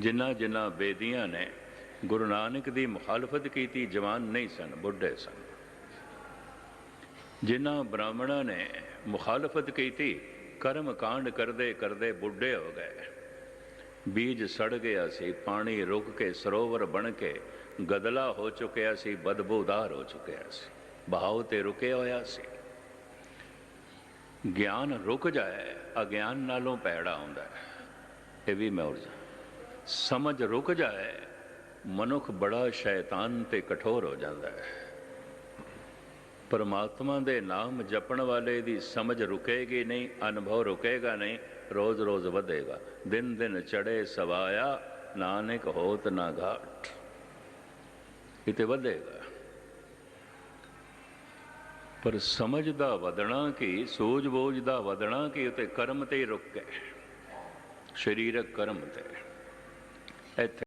ਜਿਨ੍ਹਾਂ ਜਿਨ੍ਹਾਂ ਬੇਦੀਆਂ ਨੇ ਗੁਰੂ ਨਾਨਕ ਦੀ ਮੁਖਾਲਫਤ ਕੀਤੀ, ਜਵਾਨ ਨਹੀਂ ਸਨ, ਬੁੱਢੇ ਸਨ। ਜਿਨ੍ਹਾਂ ਬ੍ਰਾਹਮਣਾਂ ਨੇ ਮੁਖਾਲਫਤ ਕੀਤੀ, ਕਰਮ ਕਾਂਡ ਕਰਦੇ ਕਰਦੇ ਬੁੱਢੇ ਹੋ ਗਏ। ਬੀਜ ਸੜ ਗਿਆ ਸੀ, ਪਾਣੀ ਰੁਕ ਕੇ ਸਰੋਵਰ ਬਣ ਕੇ ਗਦਲਾ ਹੋ ਚੁੱਕਿਆ ਸੀ, ਬਦਬੂਦਾਰ ਹੋ ਚੁੱਕਿਆ ਸੀ ਬਹਾਵ ਤੇ ਰੁਕਿਆ ਹੋਇਆ ਸੀ। ਗਿਆਨ ਰੁਕ ਜਾਏ, ਅਗਿਆਨ ਨਾਲੋਂ ਪੈੜਾ ਹੁੰਦਾ ਹੈ। ਇਹ ਵੀ ਮੈਂ ਉਰਜਾ ਸਮਝ ਰੁਕ ਜਾਏ, ਮਨੁੱਖ ਬੜਾ ਸ਼ੈਤਾਨ ਤੇ ਕਠੋਰ ਹੋ ਜਾਂਦਾ ਹੈ। ਪਰਮਾਤਮਾ ਦੇ ਨਾਮ ਜਪਣ ਵਾਲੇ ਦੀ ਸਮਝ ਰੁਕੇਗੀ ਨਹੀਂ, ਅਨੁਭਵ ਰੁਕੇਗਾ ਨਹੀਂ ਰੋਜ਼ ਰੋਜ਼ ਵਧੇਗਾ। ਦਿਨ ਦਿਨ ਚੜੇ ਸਵਾਇਆ, ਨਾਨਕ ਹੋਤ ਨਾ ਘਾਟ। ਇਤੇ ਵਧੇਗਾ। ਪਰ ਸਮਝ ਦਾ ਵਧਣਾ ਕੀ ਸੂਝ ਬੋਝ ਦਾ ਵਧਣਾ ਕੀ ਉਤੇ ਕਰਮ ਤੇ ਹੀ ਰੁਕ ਗਏ। ਸਰੀਰਕ ਕਰਮ ਤੇ। e te.